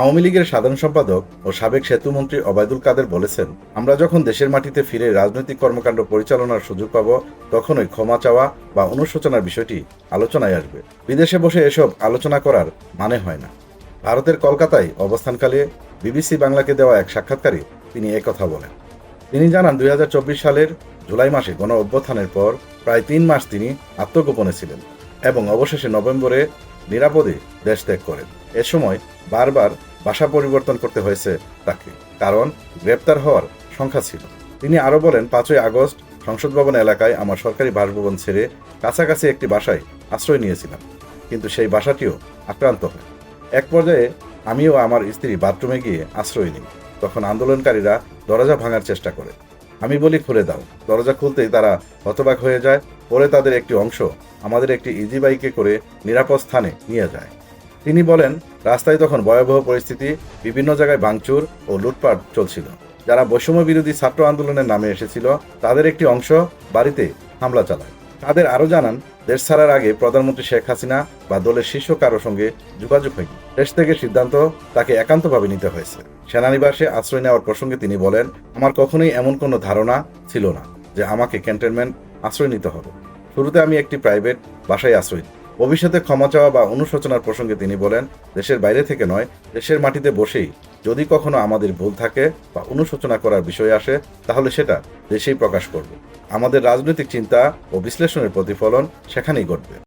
আওয়ামী লীগের সাধারণ সম্পাদক ও সাবেক সেতুমন্ত্রী অবায়দুল কাদের বলেছেন, আমরা যখন দেশের মাটিতে ফিরে রাজনৈতিক কর্মকাণ্ড পরিচালনার সুযোগ পাব, তখনই ক্ষমা চাওয়া বা অনুশোচনার বিষয়টি আলোচনায় আসবে। বিদেশে বসে এসব আলোচনা করার মানে হয় না। ভারতের কলকাতায় অবস্থানকালে বিবিসি বাংলাকে দেওয়া এক সাক্ষাৎকারে তিনি একথা বলেন। তিনি জানান, দুই হাজার চব্বিশ সালের জুলাই মাসে গণ অভ্যুত্থানের পর প্রায় তিন মাস তিনি আত্মগোপনে ছিলেন এবং অবশেষে নভেম্বরে নিরাপদে দেশ ত্যাগ করেন। এ সময় বারবার বাসা পরিবর্তন করতে হয়েছে তাকে, কারণ গ্রেপ্তার হওয়ার সংখ্যা ছিল। তিনি আরও বলেন, পাঁচই আগস্ট সংসদ ভবন এলাকায় আমার সরকারি বাসভবন ছেড়ে কাছাকাছি একটি বাসায় আশ্রয় নিয়েছিলাম, কিন্তু সেই বাসাটিও আক্রান্ত হয়। এক পর্যায়ে আমিও আমার স্ত্রী বাথরুমে গিয়ে আশ্রয় নিই, তখন আন্দোলনকারীরা দরজা ভাঙার চেষ্টা করে। আমি বলি, খুলে দাও। দরজা খুলতেই তারা হতবাক হয়ে যায় পরে তাদের একটি অংশ আমাদের একটি ইজি বাইকে করে নিরাপদ স্থানে নিয়ে যায়। তিনি বলেন, রাস্তায় তখন ভয়াবহ পরিস্থিতি, বিভিন্ন জায়গায় ভাঙচুর ও লুটপাট চলছিল। যারা বৈষম্য বিরোধী ছাত্র আন্দোলনের নামে এসেছিল, তাদের একটি অংশ বাড়িতে হামলা চালায়। তাদের আরও জানান, দেশ ছাড়ার আগে প্রধানমন্ত্রী শেখ হাসিনা বা দলের শীর্ষ কারও সঙ্গে যোগাযোগ হয়নি। দেশ থেকে সিদ্ধান্ত তাকে একান্তভাবে নিতে হয়েছে। সেনানিবাসে আশ্রয় নেওয়ার প্রসঙ্গে তিনি বলেন, আমার কখনোই এমন কোনো ধারণা ছিল না যে আমাকে ক্যান্টনমেন্ট আশ্রয় নিতে হবে। শুরুতে আমি একটি প্রাইভেট বাসায় আশ্রয় ভবিষ্যতে ক্ষমা চাওয়া বা অনুশোচনার প্রসঙ্গে তিনি বলেন, দেশের বাইরে থেকে নয়, দেশের মাটিতে বসেই যদি কখনো আমাদের ভুল থাকে বা অনুশোচনা করার বিষয় আসে, তাহলে সেটা দেশেই প্রকাশ করবে। আমাদের রাজনৈতিক চিন্তা ও বিশ্লেষণের প্রতিফলন সেখানেই ঘটবে।